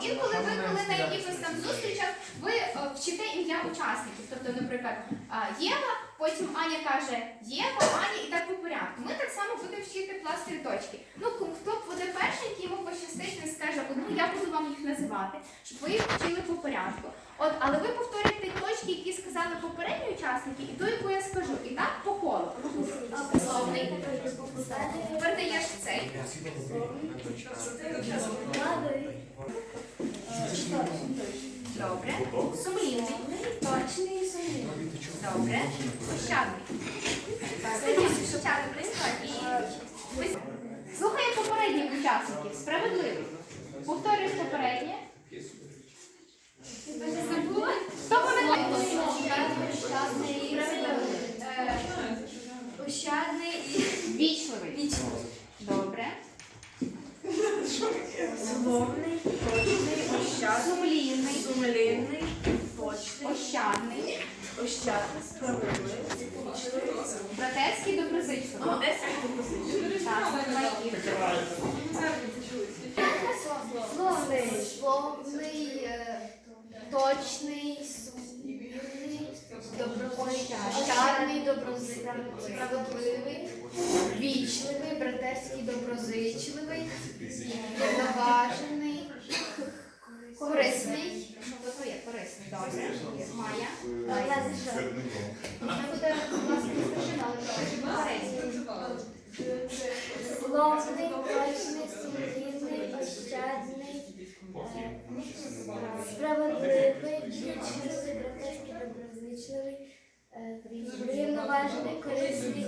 Інколи ви, коли на якихось там зустрічах, ви е, вчите ім'я учасників. Тобто, наприклад, Єва, потім Аня каже Єва, Аня і так по порядку. Ми так само будемо вчити класти точки. Ну, хто буде перший, який йому пощастить, він скаже одну, я буду вам їх називати, щоб ви їх вчили по порядку. От, але ви повторюєте точки, які сказали попередні учасники, і ту, яку я скажу. І так по колу. Передаєш цей. Добре. Сумлінний. Точний сумнів. Добре. Ощадний. Сидіть. І Слухає попередніх учасників. Справедливий. Повторюєш попереднє. Хто пам'ятає? Ощадний, Е, ощадний і Вічливий. Добре. словний, точний, ощадний, Сумлінний. сумлінний. Братерський доброзичливий. одеський композицій. Словний, словний, е, точний, сумнівний, доброщадний, доброзичливий, справедливий, вічливий, братерський, доброзичливий, Майя. Можна буде власне спочина, але точний, сумлінний, ощадний, справедливий, вічливий, братецький, доброзичливий, е, врівноважений, корисний.